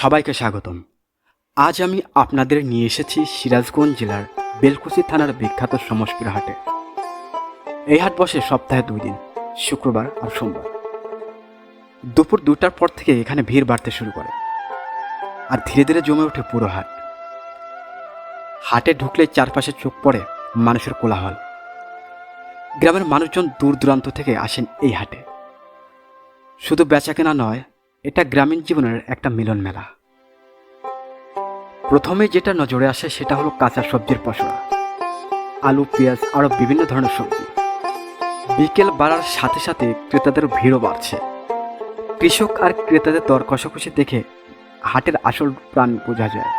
সবাইকে স্বাগতম। আজ আমি আপনাদের নিয়ে এসেছি সিরাজগঞ্জ জেলার বেলকুচি থানার বিখ্যাত সমষ্টির হাটে। এই হাট বসে সপ্তাহে দুই দিন, শুক্রবার আর সোমবার। দুপুর দুটার পর থেকে এখানে ভিড় বাড়তে শুরু করে। আর ধীরে ধীরে জমে ওঠে পুরো হাট। হাটে ঢুকলে চারপাশে চোখ পড়ে মানুষের কোলাহল। গ্রামের মানুষজন দূর দূরান্ত থেকে আসেন এই হাটে। শুধু বেচাকেনা নয় এটা গ্রামীণ জীবনের একটা মিলন মেলা। প্রথমে যেটা নজরে আসে সেটা হলো কাঁচা সবজির পসরা। আলু, পেঁয়াজ, আরও বিভিন্ন ধরনের সবজি। বিকেল বাড়ার সাথে সাথে ক্রেতাদের ভিড়ও বাড়ছে। কৃষক আর ক্রেতাদের দর কষাকষি দেখে হাটের আসল প্রাণ বোঝা যায়।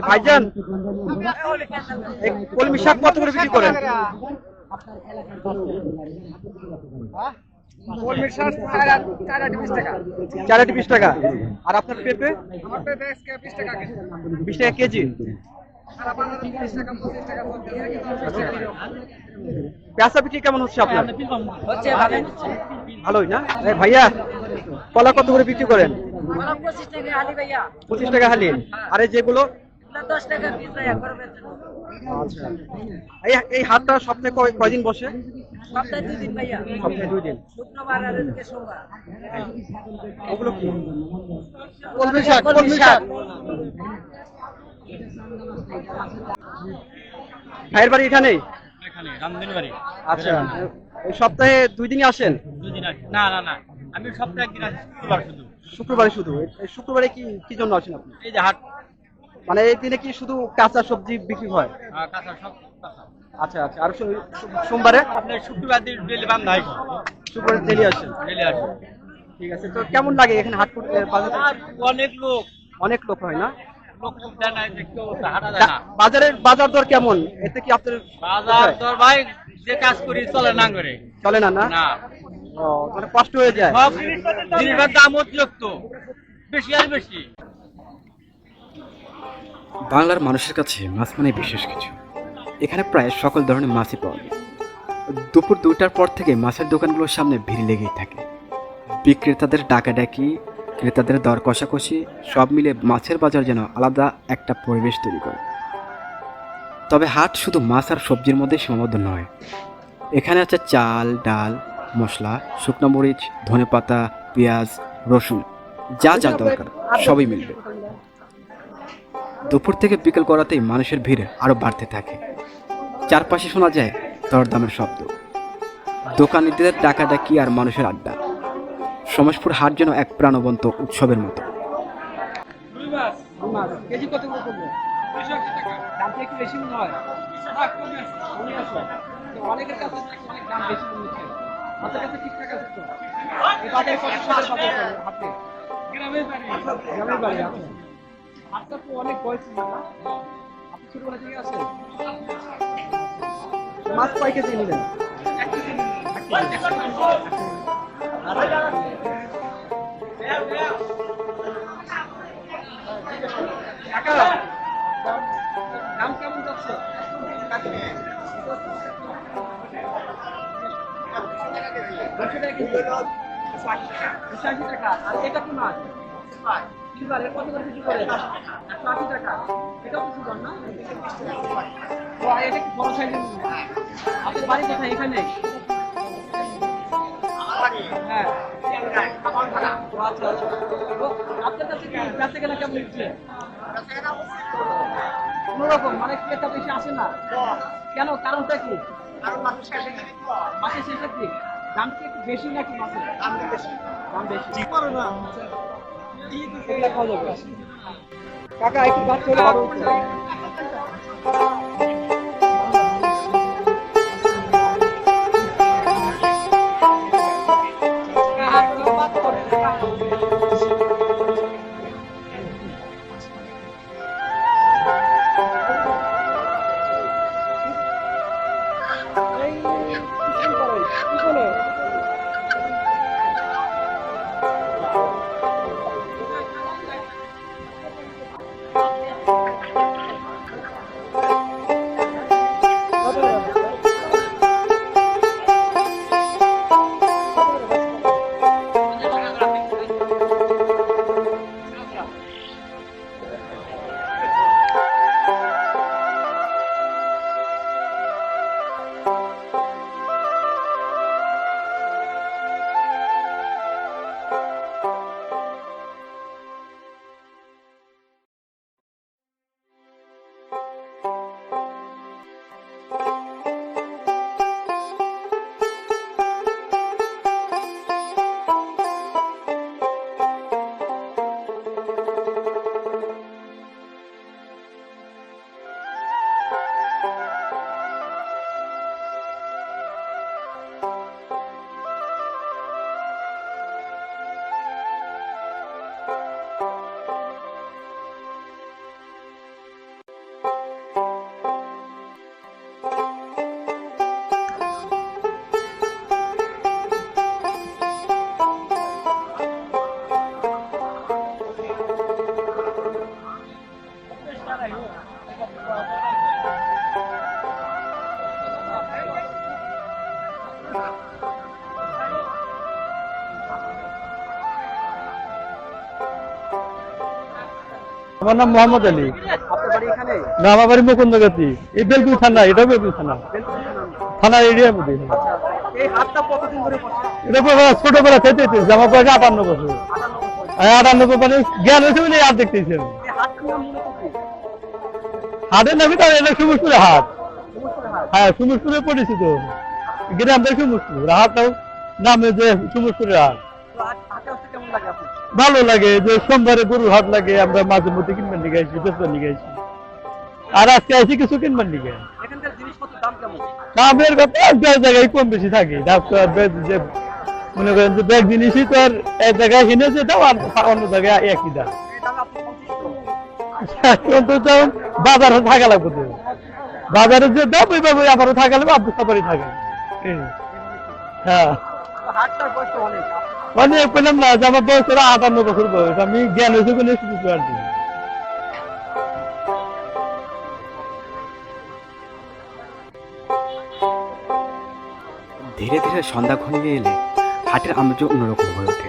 ভাইজান কলমি শাক কত করে বিক্রি করেন? চার আটি বিশ টাকা। চার বিশ টাকা। আর আপনার পেঁপে? বিশ টাকা কেজি। পেঁচা বিক্রি কেমন হচ্ছে আপনার? ভালোই না? ভাইয়া কলা কত করে বিক্রি করেন? পঁচিশ টাকা আলি ভাইয়া। পঁচিশ টাকা হালি। আর এই যেগুলো দশ টাকা পিস ভাইয়া করবেন আচ্ছা। এই এই হাটটা সপ্তাহে কয় কয়দিন বসে? সপ্তাহে দুই দিন ভাইয়া। সপ্তাহে দুই দিন। শুক্রবার আর এদিকে সোমবার। ওগুলো কি? কলমি শাক কলমি শাক। ভাইয়ের বাড়ি এখানেই? এখানে রামদিন বাড়ি। আচ্ছা। সপ্তাহে দুই দিনই আসেন? না না না। আমি সপ্তাহে একদিন আসি শুক্রবার শুধু। শুক্রবারে শুধু। এই শুক্রবারে কি কি জন্য আসেন আপনি? এই যে হাট মানে এই দিনে কি শুধু কাঁচা সবজি বিক্রি হয়? কাঁচা সব আচ্ছা আচ্ছা। আর সোমবারে? আপনার শুক্রবার দিন ডেলি বান্ধ হয় শুক্রবারে ডেলি আসেন ডেলি আসে। ঠিক আছে। তো কেমন লাগে এখানে হাট করতে? অনেক লোক। অনেক লোক হয় না? বাজারের বাজার দর কেমন? এতে কি আপনার বাজার দর ভাই যে কাজ করি চলে না করে। চলে না না? ও, মানে কষ্ট হয়ে যায়। জিনিসের দাম অতিরিক্ত। বেশি আর বেশি। বাংলার মানুষের কাছে মাছ মানে বিশেষ কিছু। এখানে প্রায় সকল ধরনের মাছই পাওয়া যায়। দুপুর দুইটার পর থেকে মাছের দোকানগুলোর সামনে ভিড় লেগেই থাকে। বিক্রেতাদের ডাকাডাকি, ক্রেতাদের দর কষাকষি, সব মিলে মাছের বাজার যেন আলাদা একটা পরিবেশ তৈরি করে। তবে হাট শুধু মাছ আর সবজির মধ্যে সীমাবদ্ধ নয়। এখানে আছে চাল, ডাল, মশলা, শুকনো মরিচ, ধনেপাতা, পেঁয়াজ, রসুন, যা যা দরকার, সবই মিলবে। দুপুর থেকে বিকেল করাতেই মানুষের ভিড় আরও বাড়তে থাকে। চারপাশে শোনা যায় দরদামের শব্দ। দোকানিদের ডাকাডাকি আর মানুষের আড্ডা। সমাজপুর হাট যেন এক প্রাণবন্ত উৎসবের মতো। কি গ্রামের বাড়ি গ্রামের বাড়ি আছে হাটটা তো অনেক বয়স আপনি ছোটবেলা থেকে আসেন মাছ কয় কেজি নিলেন? কেমন যাচ্ছে? এটা কি মাছ? না এটা কি হ্যাঁ। কি মানে বেশি আসে না? কেন? কারণটা কি? মাছের শেষের দিক দাম কি একটু বেশি নাকি মাছের? দাম বেশি। দাম বেশি। এগুলা খাওয়া যাবে। কাকা একটু বাদ আমার নাম মোহাম্মদ আলী। না আমার বাড়ি মুকুন্দগাতি। এই বেলকুল থানা এটা বেলকুল থানা। থানা। এরিয়ার মধ্যে আচ্ছা বসে এটা ছোটবেলা খেতে আমার বয়স আটান্ন বছর। আটান্ন বছর। মানে জ্ঞান হয়েছে বলে আর দেখতেছি আমি। হাটের নামই তার এটা সুমুসপুরে হাট হ্যাঁ সুমুসপুরে পরিচিত। গ্রামটা সুমুসপুর হাটটাও নামে যে সুমুসপুরের হাট ভালো লাগে যে সোমবারে গরুর হাট লাগে আমরা মাঝে মধ্যে কিনবার নিয়ে গেছি বেচবার নিয়ে গেছি। আর আজকে আইসি কিছু কিনবার নিয়ে গেছি। দামের কথা এক জায়গায় কম বেশি থাকে। মনে করেন যে ব্যাগ জিনিসই তো আর এক জায়গায় কিনে যে দাম আর অন্য জায়গায় একই দাম। এখন তো বাজারে থাকা লাগবে বাজারে যে দাম ওইভাবে আবারও থাকা লাগবে আব্দুল থাকে হ্যাঁ। মানে না যে আমার বয়স হলো আটান্ন বছর বয়স, আমি জ্ঞান হয়েছে কোনো কিছু আর ধীরে ধীরে সন্ধ্যা ঘনিয়ে এলে হাটের আমেজ অন্যরকম হয়ে ওঠে।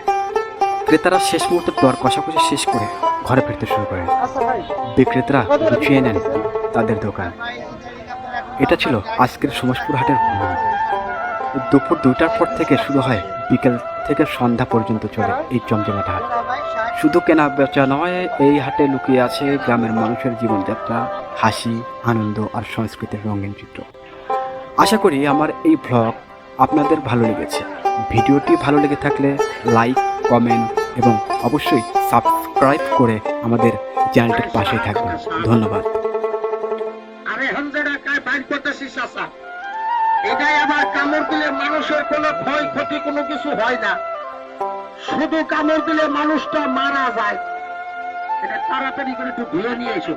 ক্রেতারা শেষ মুহূর্তে দর কষাকষি শেষ করে ঘরে ফিরতে শুরু করেন বিক্রেতারা গুছিয়ে নেন তাদের দোকান। এটা ছিল আজকের সমসপুর হাটের ভ্রমণ দুপুর দুইটার পর থেকে শুরু হয় বিকেল থেকে সন্ধ্যা পর্যন্ত চলে এই জমজমাট হাট। শুধু কেনা বেচা নয়, এই হাটে লুকিয়ে আছে গ্রামের মানুষের জীবনযাত্রা, হাসি, আনন্দ আর সংস্কৃতির রঙিন চিত্র। আশা করি আমার এই ব্লগ আপনাদের ভালো লেগেছে। ভিডিওটি ভালো লেগে থাকলে লাইক কমেন্ট এবং অবশ্যই সাবস্ক্রাইব করে আমাদের চ্যানেলটির পাশেই থাকবেন। ধন্যবাদ। হামজা ঢাকায় বাইর করতেছি চাষা এটাই আবার কামড় দিলে মানুষের কোনো ক্ষয়ক্ষতি কোনো কিছু হয় না। শুধু কামড় দিলে মানুষটা মারা যায়। এটা তাড়াতাড়ি করে একটু ধুয়ে নিয়ে এসো।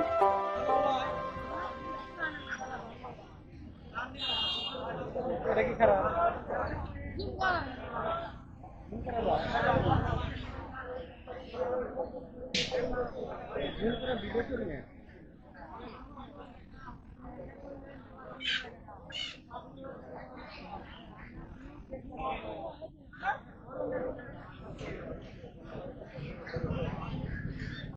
এটা কি খারাপ? ভিডিও